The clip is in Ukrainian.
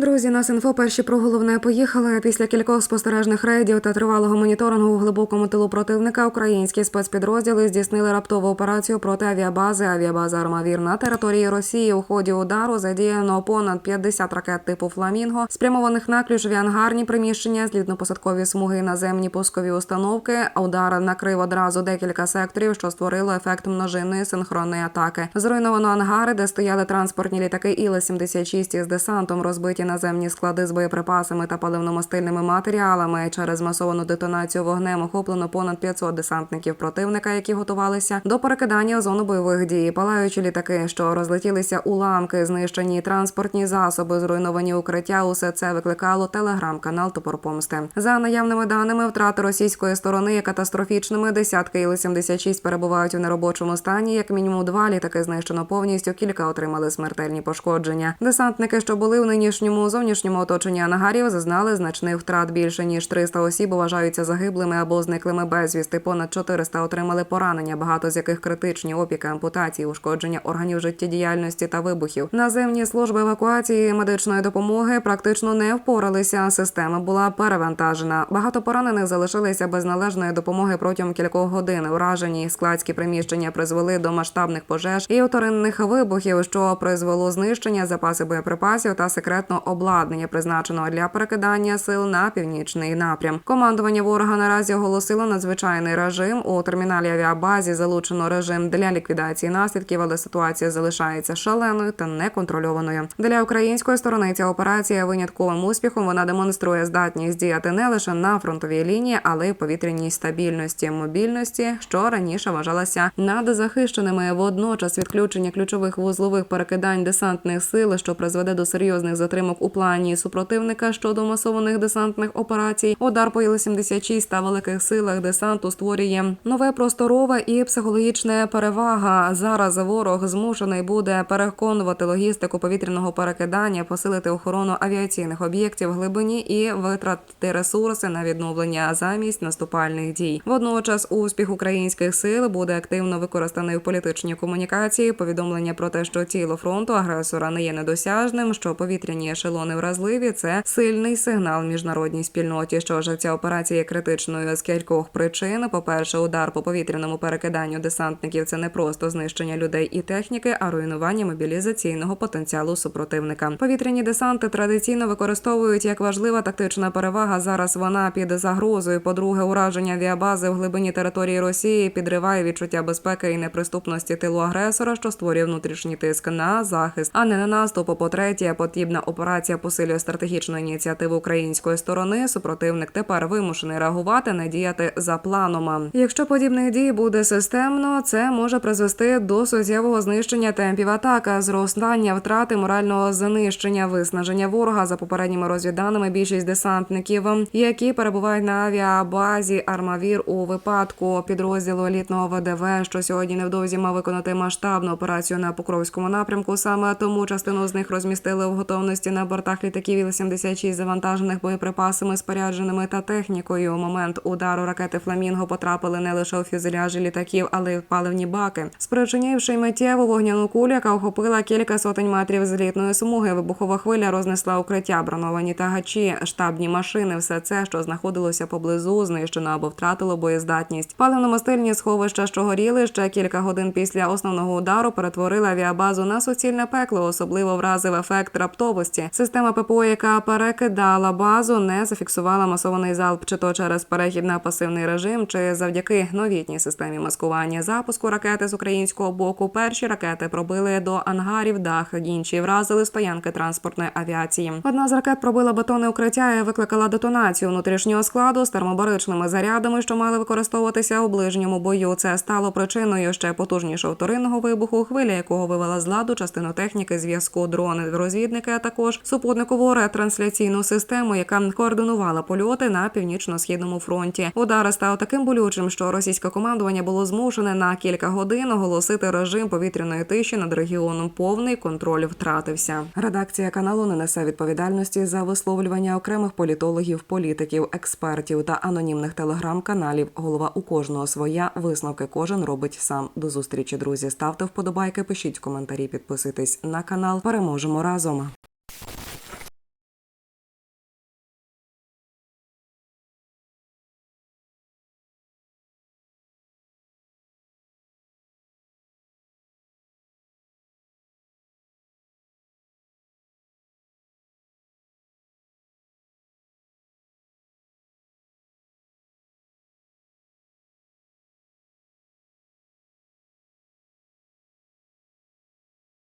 Друзі, нас інфо перші про головне поїхали. Після кількох спостережних рейдів та тривалого моніторингу у глибокому тилу противника українські спецпідрозділи здійснили раптову операцію проти авіабази авіабаза Армавір на території Росії. У ході удару задіяно понад 50 ракет типу Фламінго, спрямованих на ключові ангарні приміщення, злітно-посадкові смуги, наземні пускові установки. Удар накрив одразу декілька секторів, що створило ефект множинної синхронної атаки. Зруйновано ангари, де стояли транспортні літаки Іл-76 із десантом, розбиті наземні склади з боєприпасами та паливно-мастильними матеріалами. Через масовану детонацію вогнем охоплено понад 500 десантників противника, які готувалися до перекидання зону бойових дій. Палаючі літаки, що розлетілися уламки, знищені транспортні засоби, зруйновані укриття. Усе це викликало телеграм-канал Топор Помсти. За наявними даними, втрати російської сторони є катастрофічними. Десятки Іл-76 перебувають у неробочому стані. Як мінімум два літаки знищено повністю. Кілька отримали смертельні пошкодження. Десантники, що були в нинішньому зовнішньому оточенні ангарів, зазнали значних втрат. Більше ніж 300 осіб вважаються загиблими або зниклими безвісти. Понад 400 отримали поранення, багато з яких критичні опіки, ампутації, ушкодження органів життєдіяльності та вибухів. Наземні служби евакуації медичної допомоги практично не впоралися. Система була перевантажена. Багато поранених залишилися без належної допомоги протягом кількох годин. Уражені складські приміщення призвели до масштабних пожеж і уторинних вибухів, що призвело знищення запаси боєприпасів та секретного обладнання, призначеного для перекидання сил на північний напрям. Командування ворога наразі оголосило надзвичайний режим. У терміналі авіабазі залучено режим для ліквідації наслідків, але ситуація залишається шаленою та неконтрольованою. Для української сторони ця операція винятковим успіхом. Вона демонструє здатність діяти не лише на фронтовій лінії, але й повітряній стабільності, мобільності, що раніше вважалася надзахищеними. Водночас відключення ключових вузлових перекидань десантних сил, що призведе до серйозних затримок у плані супротивника щодо масованих десантних операцій. Удар по Іл-76 та великих силах десанту створює нове просторове і психологічне перевага. Зараз ворог змушений буде переконувати логістику повітряного перекидання, посилити охорону авіаційних об'єктів глибині і витратити ресурси на відновлення замість наступальних дій. Водночас успіх українських сил буде активно використаний в політичній комунікації. Повідомлення про те, що тіло фронту агресора не є недосяжним, що повітряні ешелони вразливі. Це сильний сигнал міжнародній спільноті. Що ж ця операція є критичною з кількох причин. По перше, удар по повітряному перекиданню десантників це не просто знищення людей і техніки, а руйнування мобілізаційного потенціалу супротивника. Повітряні десанти традиційно використовують як важлива тактична перевага. Зараз вона під загрозою. По-друге, ураження авіабази в глибині території Росії підриває відчуття безпеки і неприступності тилу агресора, що створює внутрішній тиск на захист, а не на наступ. По третє, потрібна операція посилює стратегічну ініціативу української сторони. Супротивник тепер вимушений реагувати, не діяти за планом. Якщо подібних дій буде системно, це може призвести до суттєвого знищення темпів атака, зростання втрати морального знищення, виснаження ворога за попередніми розвідданими. Більшість десантників, які перебувають на авіабазі Армавір у випадку підрозділу елітного ВДВ, що сьогодні невдовзі мав виконати масштабну операцію на Покровському напрямку. Саме тому частину з них розмістили в готовності на бортах літаків Іл-76, завантажених боєприпасами, спорядженими та технікою. У момент удару ракети Фламінго потрапили не лише у фюзеляжі літаків, але й в паливні баки, спричинивши миттєву вогняну кулю, яка охопила кілька сотень метрів злітної смуги. Вибухова хвиля рознесла укриття, броновані тагачі, штабні машини. Все це, що знаходилося поблизу, знищено або втратило боєздатність. Паливно-мастильні сховища, що горіли ще кілька годин після основного удару, перетворили авіабазу на суцільне пекло. Особливо вразив ефект раптовості. Система ППО, яка перекидала базу, не зафіксувала масований залп, чи то через перехід на пасивний режим, чи завдяки новітній системі маскування запуску ракети з українського боку. Перші ракети пробили до ангарів дах, інші вразили стоянки транспортної авіації. Одна з ракет пробила бетонне укриття і викликала детонацію внутрішнього складу з термобаричними зарядами, що мали використовуватися у ближньому бою. Це стало причиною ще потужнішого вторинного вибуху, хвиля якого вивела з ладу частину техніки зв'язку, дрони, розвідники, а також супутникову ретрансляційну систему, яка координувала польоти на північно-східному фронті. Удар став таким болючим, що російське командування було змушене на кілька годин оголосити режим повітряної тиші над регіоном. Повний контроль втратився. Редакція каналу не несе відповідальності за висловлювання окремих політологів, політиків, експертів та анонімних телеграм-каналів. Голова у кожного своя висновки кожен робить сам. До зустрічі, друзі. Ставте вподобайки, пишіть коментарі, підписуйтесь на канал. Переможемо разом.